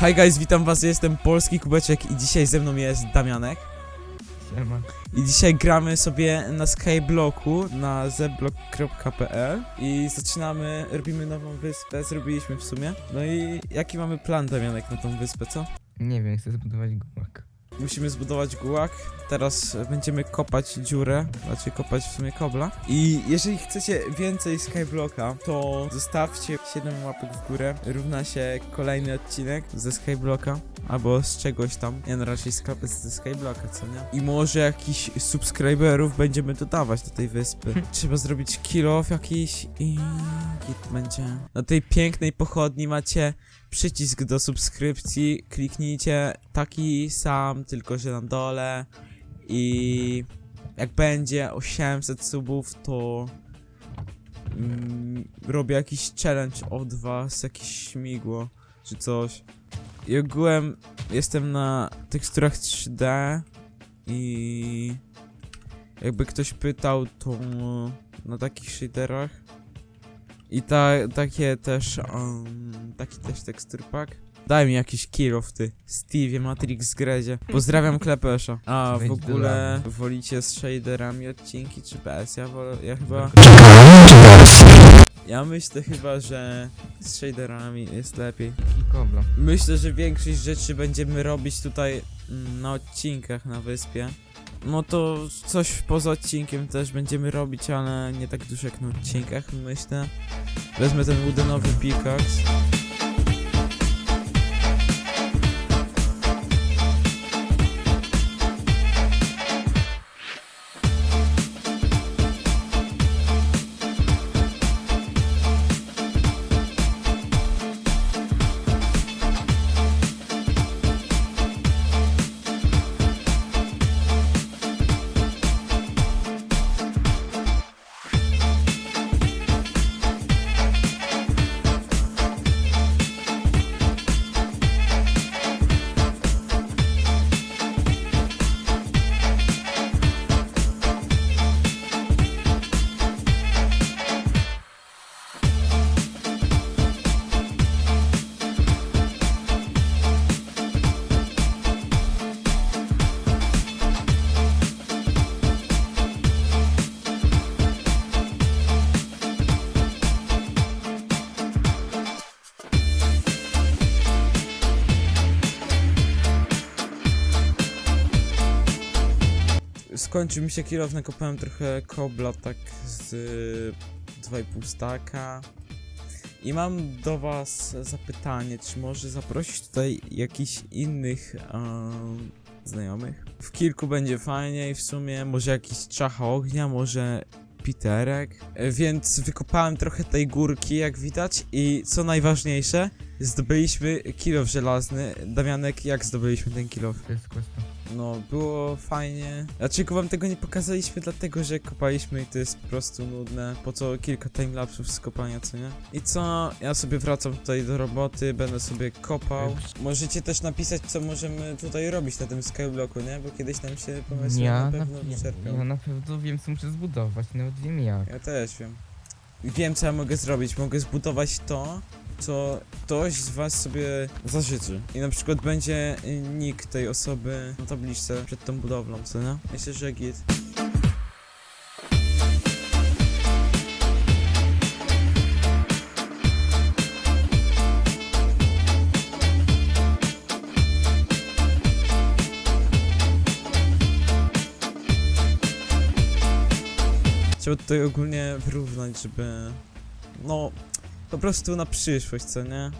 Hi guys, witam was, jestem Polski Kubeczek i dzisiaj ze mną jest Damianek. Siema. I dzisiaj gramy sobie na Skyblocku na zblock.pl i zaczynamy, robimy nową wyspę, zrobiliśmy w sumie. No i jaki mamy plan Damianek na tą wyspę, co? Nie wiem, chcę zbudować gumak. Musimy zbudować gułak, teraz będziemy kopać dziurę, znaczy kopać w sumie kobla. I jeżeli chcecie więcej Skyblocka, to zostawcie 7 łapek w górę, równa się kolejny odcinek ze Skyblocka. Albo z czegoś tam, nie no raczej z, ze Skyblocka, co nie? I może jakiś subskryberów będziemy dodawać do tej wyspy. Trzeba zrobić kill off jakiś i git będzie. Na tej pięknej pochodni macie przycisk do subskrypcji, kliknijcie taki sam, tylko że na dole i jak będzie 800 subów, to mm, robię jakiś challenge od was, jakieś śmigło czy coś. I ogółem jestem na teksturach 3D i jakby ktoś pytał, to na takich shaderach i ta, takie też, um, taki też tekstur pack. Daj mi jakiś kill ty, Steve, Matrix Gredzie. Pozdrawiam Klepesza. A w ogóle wolicie z shaderami odcinki czy bez? Ja, wolę, ja chyba... Ja myślę chyba, że z shaderami jest lepiej. Myślę, że większość rzeczy będziemy robić tutaj mm, na odcinkach na wyspie. No to coś poza odcinkiem też będziemy robić, ale nie tak dużo jak na odcinkach, myślę. Wezmę ten woodenowy pickaxe. Skończył mi się kilof, nakopałem trochę kobla tak z y, 2,5 staka. I mam do was zapytanie, czy może zaprosić tutaj jakichś innych em, znajomych? W kilku będzie fajniej w sumie, może jakiś czacha ognia, może Piterek. E, Więc wykopałem trochę tej górki, jak widać i co najważniejsze, zdobyliśmy kilof żelazny. Damianek, jak zdobyliśmy ten kilof? To jest. No, było fajnie. Dlaczego wam tego nie pokazaliśmy? Dlatego, że kopaliśmy i to jest po prostu nudne. Po co kilka timelapsów z kopania, co nie? I co? Ja sobie wracam tutaj do roboty, będę sobie kopał. Możecie też napisać, co możemy tutaj robić na tym skyblocku, nie? Bo kiedyś nam się pomysł Ja na na, pewno ja, wyczerpał. ja na pewno wiem, co muszę zbudować, nawet wiem jak. Ja też wiem. Wiem, co ja mogę zrobić. Mogę zbudować to, co ktoś z was sobie zażyczy. I na przykład będzie nick tej osoby na tabliczce przed tą budowlą, co nie? Myślę, że git. Trzeba tutaj ogólnie wyrównać, żeby... No, po prostu na przyszłość, co nie?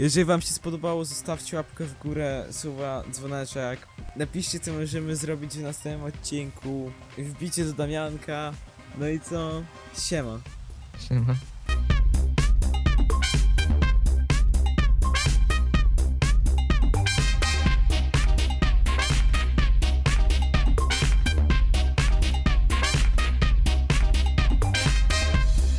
Jeżeli wam się spodobało, zostawcie łapkę w górę, słowa dzwoneczek. Napiszcie, co możemy zrobić w następnym odcinku. Wbijcie do Damianka. No i co? Siema. Siema.